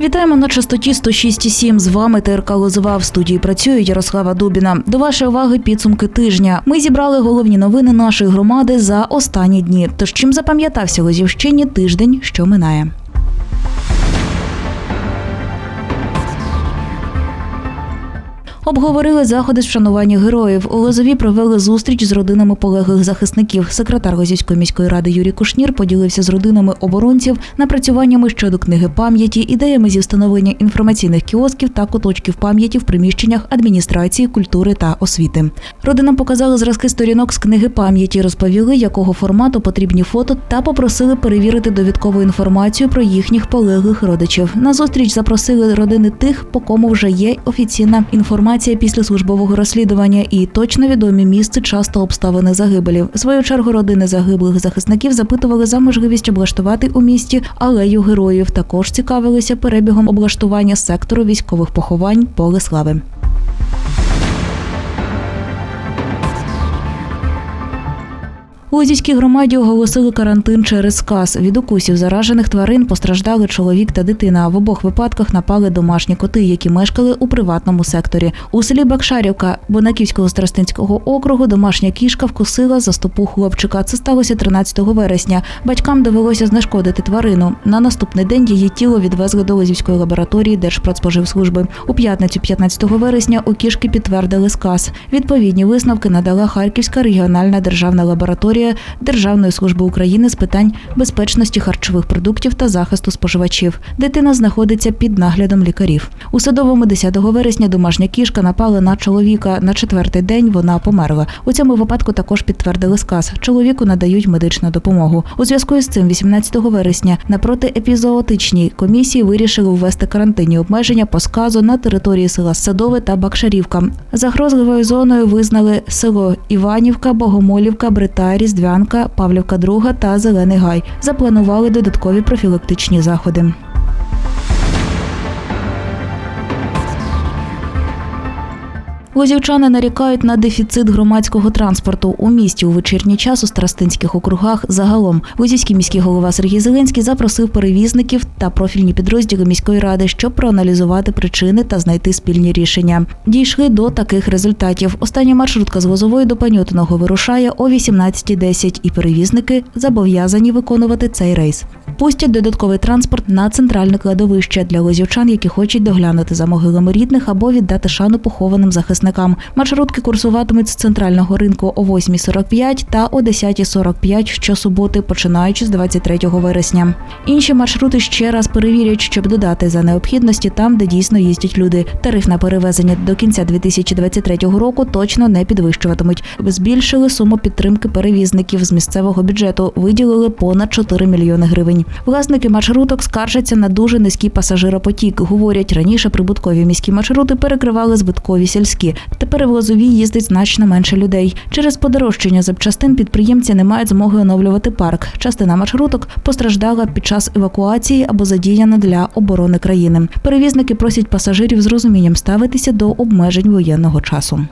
Вітаємо на частоті 106,7. З вами ТРК Лозова. В студії працює Ярослава Дубіна. До вашої уваги підсумки тижня. Ми зібрали головні новини нашої громади за останні дні. Тож чим запам'ятався Лозівщині тиждень, що минає. Обговорили заходи з вшанування героїв. У Лозові провели зустріч з родинами полеглих захисників. Секретар Лозівської міської ради Юрій Кушнір поділився з родинами оборонців напрацюваннями щодо книги пам'яті, ідеями зі встановлення інформаційних кіосків та куточків пам'яті в приміщеннях адміністрації, культури та освіти. Родинам показали зразки сторінок з книги пам'яті, розповіли, якого формату потрібні фото, та попросили перевірити довідкову інформацію про їхніх полеглих родичів. На зустріч запросили родини тих, по кому вже є офіційна інформація після службового розслідування і точно відомі місце, час та обставини загибелів. Свою чергу родини загиблих захисників запитували за можливість облаштувати у місті алею героїв. Також цікавилися перебігом облаштування сектору військових поховань поле У Лозівській громаді оголосили карантин через сказ. Від укусів заражених тварин постраждали чоловік та дитина. В обох випадках напали домашні коти, які мешкали у приватному секторі. У селі Бакшарівка Бонаківського старостинського округу домашня кішка вкусила за стопу хлопчика. Це сталося 13 вересня. Батькам довелося знешкодити тварину. На наступний день її тіло відвезли до Лозівської лабораторії Держпродспоживслужби. У п'ятницю, 15 вересня, у кішки підтвердили сказ. Відповідні висновки надала Харківська регіональна державна лабораторія Державної служби України з питань безпечності харчових продуктів та захисту споживачів. Дитина знаходиться під наглядом лікарів. У садовому 10 вересня домашня кішка напала на чоловіка. На четвертий день вона померла. У цьому випадку також підтвердили сказ. Чоловіку надають медичну допомогу. У зв'язку з цим, 18 вересня, на протиепізоотичній комісії вирішили ввести карантинні обмеження по сказу на території села Садове та Бакшарівка. Загрозливою зоною визнали село Іванівка, Богомолівка, Бритарі, Різдвянка, Павлівка Друга та Зелений Гай. Запланували додаткові профілактичні заходи. Лозівчани нарікають на дефіцит громадського транспорту у місті у вечірній час у старостинських округах. Загалом Лозівський міський голова Сергій Зеленський запросив перевізників та профільні підрозділи міської ради, щоб проаналізувати причини та знайти спільні рішення. Дійшли до таких результатів. Остання маршрутка з Лозової до Паньотиного вирушає о 18.10 і перевізники зобов'язані виконувати цей рейс. Пустять додатковий транспорт на центральне кладовище для лозівчан, які хочуть доглянути за могилами рідних або віддати шану похованим захисникам. Маршрутки курсуватимуть з центрального ринку о 8.45 та о 10.45 щосуботи, починаючи з 23 вересня. Інші маршрути ще раз перевірять, щоб додати за необхідності там, де дійсно їздять люди. Тариф на перевезення до кінця 2023 року точно не підвищуватимуть. Збільшили суму підтримки перевізників з місцевого бюджету, виділили понад 4 мільйони гривень. Власники маршруток скаржаться на дуже низький пасажиропотік. Говорять, раніше прибуткові міські маршрути перекривали збиткові сільські. Тепер в Лозовій їздить значно менше людей. Через подорожчання запчастин підприємці не мають змоги оновлювати парк. Частина маршруток постраждала під час евакуації або задіяна для оборони країни. Перевізники просять пасажирів з розумінням ставитися до обмежень воєнного часу.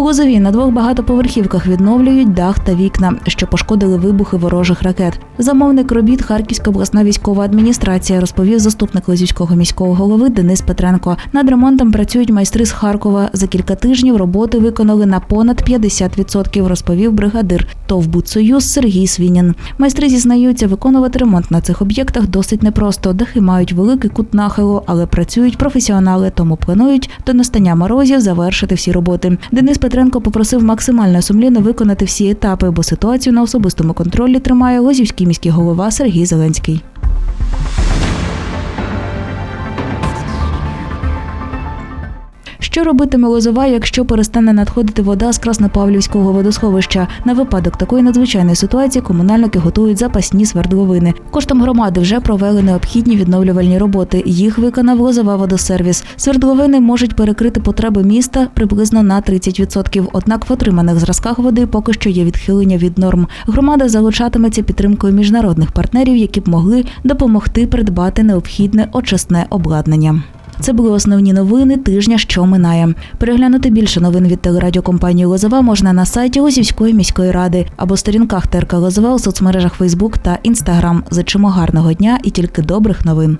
У Лозові на двох багатоповерхівках відновлюють дах та вікна, що пошкодили вибухи ворожих ракет. Замовник робіт Харківська обласна військова адміністрація розповів заступник Лозівського міського голови Денис Петренко. Над ремонтом працюють майстри з Харкова. За кілька тижнів роботи виконали на понад 50%, розповів бригадир ТОВ «Будсоюз» Сергій Свінін. Майстри зізнаються, виконувати ремонт на цих об'єктах досить непросто. Дахи мають великий кут нахилу, але працюють професіонали, тому планують до настання морозів завершити всі роботи. Денис Петренко попросив максимально сумлінно виконати всі етапи, бо ситуацію на особистому контролі тримає Лозівський міський голова Сергій Зеленський. Що робитиме Лозова, якщо перестане надходити вода з Краснопавлівського водосховища? На випадок такої надзвичайної ситуації комунальники готують запасні свердловини. Коштом громади вже провели необхідні відновлювальні роботи. Їх виконав Лозова водосервіс. Свердловини можуть перекрити потреби міста приблизно на 30%. Однак в отриманих зразках води поки що є відхилення від норм. Громада залучатиметься підтримкою міжнародних партнерів, які б могли допомогти придбати необхідне очисне обладнання. Це були основні новини тижня, що минає. Переглянути більше новин від телерадіокомпанії Лозова можна на сайті Лозівської міської ради або сторінках ТРК Лозова у соцмережах Фейсбук та Інстаграм. Зачимо гарного дня і тільки добрих новин.